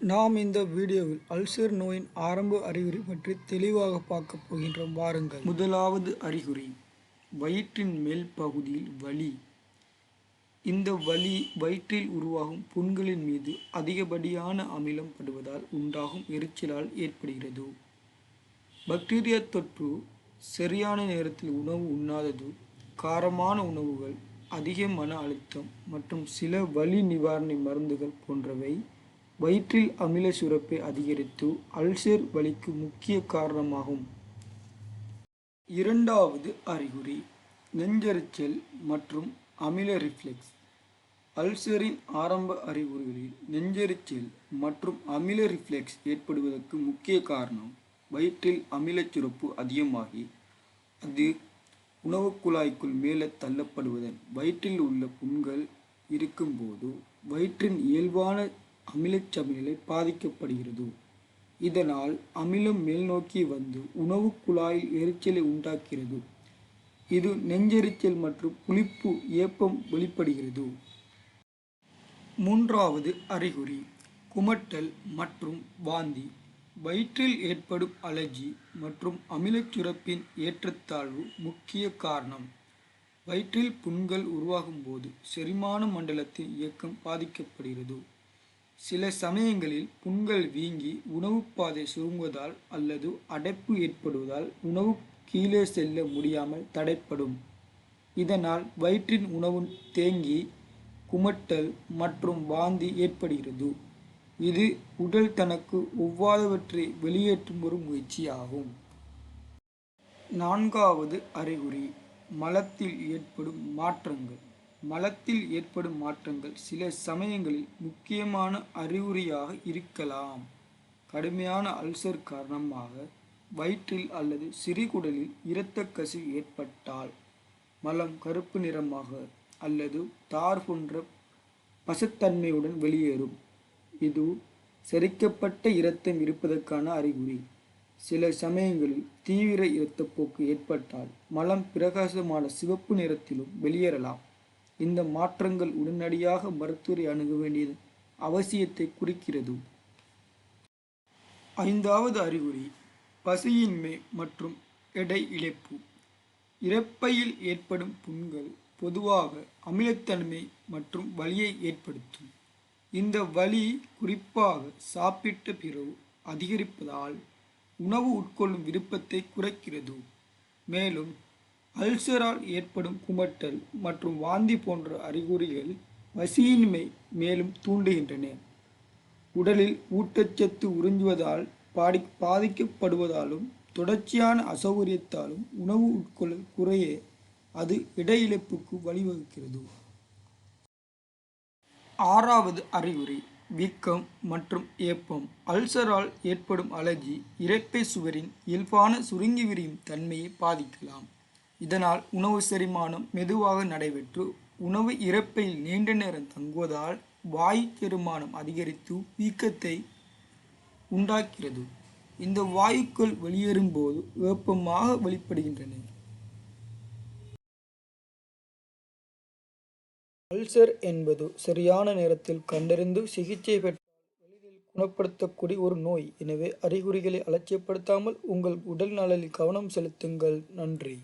நாம் இந்த வீடியோவில் அல்சர் நோயின் ஆரம்ப அறிகுறி பற்றி தெளிவாக பார்க்க போகின்றோம் வாருங்கள். முதலாவது அறிகுறி வயிற்றின் மேல் பகுதியில் வலி. இந்த வலி வயிற்றில் உருவாகும் புண்களின் மீது அதிகப்படியான அமிலம் படுவதால் உண்டாகும் எரிச்சலால் ஏற்படுகிறது. பாக்டீரியா தொற்று சரியான நேரத்தில் உணவு உண்ணாதது காரமான உணவுகள் அதிக மன அழுத்தம் மற்றும் சில வலி நிவாரண மருந்துகள் போன்றவை வயிற்றில் அமில சுரப்பை அதிகரித்து அல்சர் வலிக்கு முக்கிய காரணமாகும். இரண்டாவது அறிகுறி நெஞ்சரிச்சல் மற்றும் அமில ரிஃப்ளெக்ஸ் அல்சரின் ஆரம்ப அறிகுறிகளில் நெஞ்சரிச்சல் மற்றும் அமில ரிஃப்ளெக்ஸ் ஏற்படுவதற்கு முக்கிய காரணம் வயிற்றில் அமிலச் சுரப்பு அதிகமாகி அது உணவுக் குழாய்க்குள் மேலே தள்ளப்படுவதன் வயிற்றில் உள்ள புண்கள் இருக்கும்போது வயிற்றின் இயல்பான அமிலச் சமநிலை பாதிக்கப்படுகிறது. இதனால் அமிலம் மேல்நோக்கி வந்து உணவு குழாயில் எரிச்சலை உண்டாக்கிறது இது நெஞ்செரிச்சல் மற்றும் புளிப்பு ஏப்பம் வெளிப்படுகிறது. மூன்றாவது அறிகுறி குமட்டல் மற்றும் வாந்தி. வயிற்றில் ஏற்படும் அலர்ஜி மற்றும் அமிலச் சுரப்பின் ஏற்றத்தாழ்வு முக்கிய காரணம். வயிற்றில் புண்கள் உருவாகும் போது செரிமான மண்டலத்தின் இயக்கம் பாதிக்கப்படுகிறது. சில சமயங்களில் புண்கள் வீங்கி உணவுப்பாதை பாதை சுருங்குவதால் அல்லது அடைப்பு ஏற்படுவதால் உணவு கீழே செல்ல முடியாமல் தடைப்படும். இதனால் வயிற்றின் உணவு தேங்கி குமட்டல் மற்றும் வாந்தி ஏற்படுகிறது. இது உடல் தனக்கு ஒவ்வாதவற்றை வெளியேற்றும் ஒரு முயற்சியாகும். நான்காவது அறிகுறி மலத்தில் ஏற்படும் மாற்றங்கள். மலத்தில் ஏற்படும் மாற்றங்கள் சில சமயங்களில் முக்கியமான அறிகுறியாக இருக்கலாம். கடுமையான அல்சர் காரணமாக வயிற்றில் அல்லது சிறுகுடலில் இரத்த கசிவு ஏற்பட்டால் மலம் கருப்பு நிறமாக அல்லது தார் போன்ற பசத்தன்மையுடன் வெளியேறும். இது செரிக்கப்பட்ட இரத்தம் இருப்பதற்கான அறிகுறி. சில சமயங்களில் தீவிர இரத்தப்போக்கு ஏற்பட்டால் மலம் பிரகாசமான சிவப்பு நிறத்திலும் வெளியேறலாம். இந்த மாற்றங்கள் உடனடியாக மருத்துவரை அணுக வேண்டியது அவசியத்தை குறிக்கிறது. ஐந்தாவது அறிகுறி பசியின்மை மற்றும் எடை இழப்பு. இறப்பையில் ஏற்படும் புண்கள் பொதுவாக அமிலத்தன்மை மற்றும் வலியை ஏற்படுத்தும். இந்த வலி குறிப்பாக சாப்பிட்ட பிறகு அதிகரிப்பதால் உணவு உட்கொள்ளும் விருப்பத்தை குறைக்கிறது. மேலும் அல்சரால் ஏற்படும் குமட்டல் மற்றும் வாந்தி போன்ற அறிகுறிகள் வசியின்மை மேலும் தூண்டுகின்றன. உடலில் ஊட்டச்சத்து உறிஞ்சுவதால் பாடி பாதிக்கப்படுவதாலும் தொடர்ச்சியான அசௌகரியத்தாலும் உணவு உட்கொள்ளல் குறைய அது இடையிழப்புக்கு வழிவகுக்கிறது. ஆறாவது அறிகுறி வீக்கம் மற்றும் ஏப்பம். அல்சரால் ஏற்படும் அலர்ஜி இரைப்பை சுவரின் இயல்பான சுருங்கி விரியும் தன்மையை பாதிக்கலாம். இதனால் உணவு செரிமானம் மெதுவாக நடைபெற்று உணவு இறப்பையில் நீண்ட நேரம் தங்குவதால் வாயு செரிமானம் அதிகரித்து வீக்கத்தை உண்டாக்கிறது. இந்த வாயுக்கள் வெளியேறும்போது வெப்பமாக வெளிப்படுகின்றன. அல்சர் என்பது சரியான நேரத்தில் கண்டறிந்து சிகிச்சை பெற்றால் எளிதில் குணப்படுத்தக்கூடிய ஒரு நோய். எனவே அறிகுறிகளை அலட்சியப்படுத்தாமல் உங்கள் உடல் நலனில் கவனம் செலுத்துங்கள். நன்றி.